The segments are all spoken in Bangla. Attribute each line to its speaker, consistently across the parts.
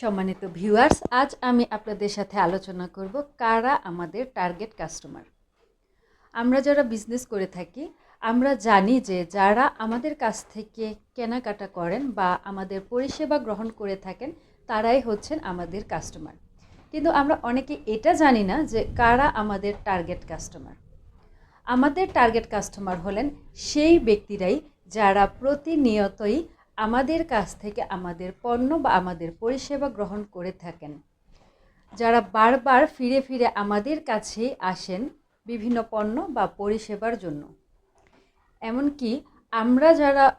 Speaker 1: সম্মানিত ভিউয়ার্স, আজ আমি আপনাদের সাথে আলোচনা করব কারা আমাদের টার্গেট কাস্টমার। আমরা যারা বিজনেস করে থাকি, আমরা জানি যে যারা আমাদের কাছ থেকে কেনাকাটা করেন বা আমাদের পরিষেবা গ্রহণ করে থাকেন, তারাই হচ্ছেন আমাদের কাস্টমার। কিন্তু আমরা অনেকে এটা জানি না যে কারা আমাদের টার্গেট কাস্টমার। আমাদের টার্গেট কাস্টমার হলেন সেই ব্যক্তিরাই যারা প্রতিনিয়তই আমাদের কাছ থেকে আমাদের পণ্য বা আমাদের পরিষেবা গ্রহণ করে থাকেন। যারা বারবার ফিরে ফিরে আমাদের কাছে আসেন বিভিন্ন পণ্য বা পরিষেবার জন্য। এমনকি আমরা যারা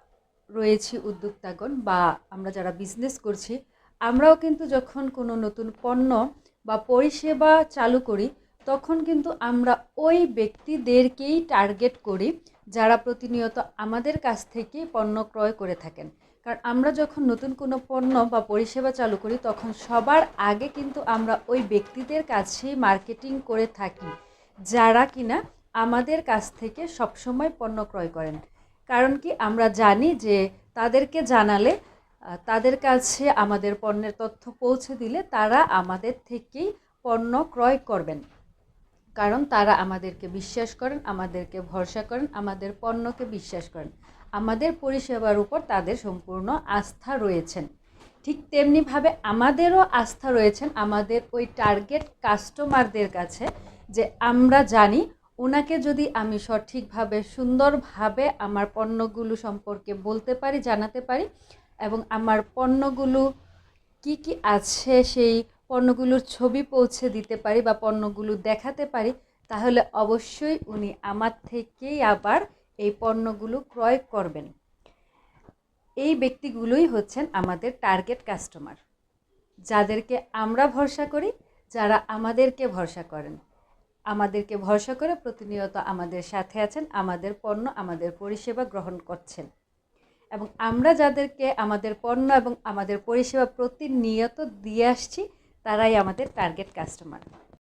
Speaker 1: রয়েছি উদ্যোক্তাগণ বা আমরা যারা বিজনেস করছি, আমরাও কিন্তু যখন কোনো নতুন পণ্য বা পরিষেবা চালু করি তখন কিন্তু আমরা ওই ব্যক্তিদেরকেই টার্গেট করি যারা প্রতিনিয়ত আমাদের কাছ থেকে পণ্য ক্রয় করে থাকেন। কারণ আমরা যখন নতুন কোনো পণ্য বা পরিষেবা চালু করি, তখন সবার আগে কিন্তু আমরা ওই ব্যক্তিদের কাছেই মার্কেটিং করে থাকি, যারা কিনা আমাদের কাছ থেকে সবসময় পণ্য ক্রয় করেন। কারণ কি? আমরা জানি যে তাদেরকে জানালে তাদের কাছে আমাদের পণ্যের তথ্য পৌঁছে দিলে তারা আমাদের থেকেই পণ্য ক্রয় করবেন। কারণ তারা আমাদেরকে বিশ্বাস করেন, আমাদেরকে ভরসা করেন, আমাদের পণ্যকে বিশ্বাস করেন। আমাদের পরিষেবার উপর তাদের সম্পূর্ণ আস্থা রয়েছেন। ঠিক তেমনিভাবে আমাদেরও আস্থা রয়েছেন আমাদের ওই টার্গেট কাস্টমারদের কাছে যে আমরা জানি ওনাকে যদি আমি সঠিকভাবে, সুন্দরভাবে আমার পণ্যগুলো সম্পর্কে বলতে পারি, জানাতে পারি এবং আমার পণ্যগুলো কি কি আছে সেই পণ্যগুলোর ছবি পৌঁছে দিতে পারি বা পণ্যগুলো দেখাতে পারি, তাহলে অবশ্যই উনি আমার থেকেই আবার এই পণ্যগুলো ক্রয় করবেন। এই ব্যক্তিগুলোই হচ্ছেন আমাদের টার্গেট কাস্টমার যাদেরকে আমরা ভরসা করি, যারা আমাদেরকে ভরসা করেন। আমাদেরকে ভরসা করে প্রতিনিয়ত আমাদের সাথে আছেন, আমাদের পণ্য, আমাদের পরিষেবা গ্রহণ করছেন। এবং আমরা যাদেরকে আমাদের পণ্য এবং আমাদের পরিষেবা প্রতিনিয়ত দিয়ে আসছি তারাই আমাদের টার্গেট কাস্টমার